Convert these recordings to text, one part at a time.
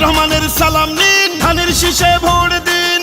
রহমানের সালাম নিন ধানের শীষে ভোট দিন।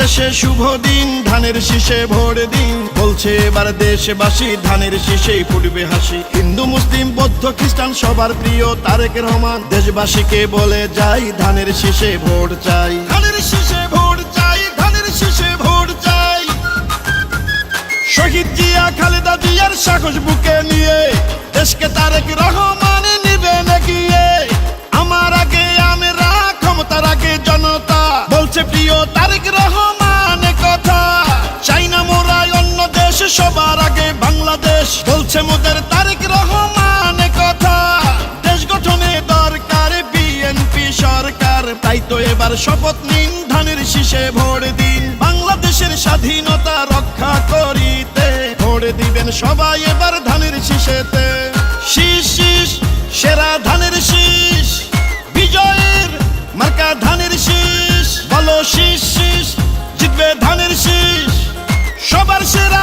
দেশে শুভ দিন ধানের শীষে ভোর দিন। বলছে এবার দেশবাসী ধানের শীষেই ফুটবে হাসি। হিন্দু মুসলিম বৌদ্ধ খ্রিস্টান সবার প্রিয় তারেক রহমান। দেশবাসীকে বলে যাই ধানের শীষে ভোট চাই। ধানের শীষে ভোট চাই ধানের শীষে ভোট চাই। শহীদ জিয়া খালেদা জিয়ার সাহস বুকে নিয়ে দেশকে তারেক রহমান নিবেন এগিয়ে আমার আগে আমরা ক্ষমতার আগে জনতা। বলছে প্রিয় তারেক রহমান তাই তো এবার শপথ নিন ধানের শীষে, ভোট দিন বাংলাদেশের স্বাধীনতা রক্ষা করিতে। ভোট দিবেন সবাই এবার ধানের শীষেতে। শীষ শীষ, সেরা ধানের শীষ, বিজয়ের মার্কা ধানের শীষ। বলো শীষ শীষ, জিতবে ধানের শীষ। সবার সেরা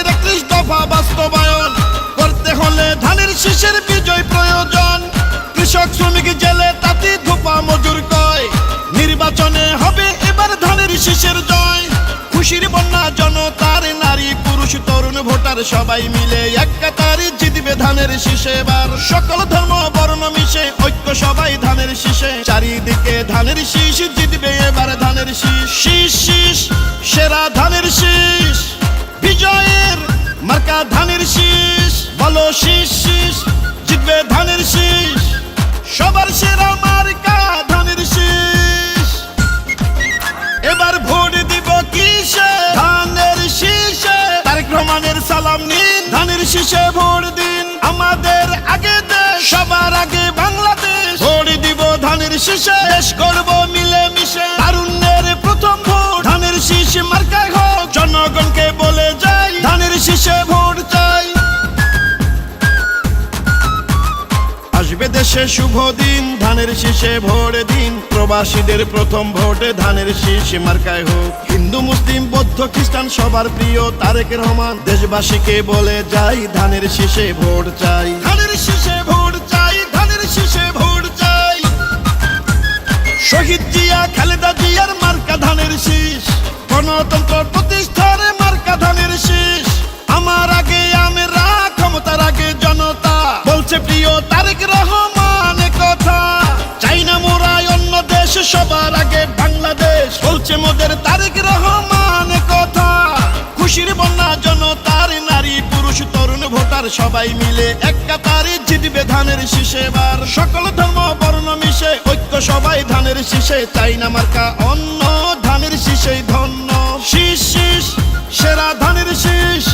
একত্রিশ দফা বাস্তবায়ন করতে হলে ধানের শীষের বিজয় প্রয়োজন। কৃষক, শ্রমিক, জেলে তাঁতি, ধোপা, মজুর কয়, নির্বাচনে হবে এবার ধানের শীষের জয়। খুশির বন্যা, জনতার নারী, পুরুষ, তরুণ, ভোটার সবাই মিলে এক কাতারে জিতবে ধানের শীষে এবার। সকল ধর্ম, বর্ণ মিশে ঐক্য সবাই ধানের শীষে। চারিদিকে ধানের শীষ জিতবে এবার ধানের শীষ। শীষ শীষ, সেরা ধানের ধানের শীষ বলো শীষ শীষ, জিতবে ধানের শীষ। সবার সেরা মার্কা ধানের শীষ। এবার ভোট দিব কিসে? ধানের শীষে। তারেক রহমানের সালাম নিন। ধানের শীষে ভোট আসবে শুভ দিন, ধানের শীষে ভোট দিন। প্রবাসীদের প্রথম ভোটে ধানের শীষ মার্কায় হোক। হিন্দু, মুসলিম, বৌদ্ধ, খ্রিস্টান সবার প্রিয় তারেক রহমান। দেশবাসীকে বলে যাই, ধানের শীষে ভোট চাই। ধানের শীষে ভোট চাই, ধানের শীষে ভোট চাই। শহীদ জিয়া, খালেদা জিয়ার মার্কা ধানের শীষ। গণতন্ত্র প্রতিষ্ঠার মার্কা ধানের শীষ। আমার আগে, আমরা ক্ষমতার আগে জনতা, বলছে প্রিয় তারেক রহমান। বলছে মোদের তারেক রহমান কথা। খুশির বন্যা, জনতার নারী, পুরুষ, তরুণ, ভোটার, সবাই মিলে এক কাতারে জিতবে ধানের শীষে বার সকল ধর্ম, বর্ণ, মিশে ঐক্য সবাই ধানের শীষে। চাই না মার্কা? অন্য ধানের শীষে ধন্য। শীষ শীষ, সেরা ধানের শীষ।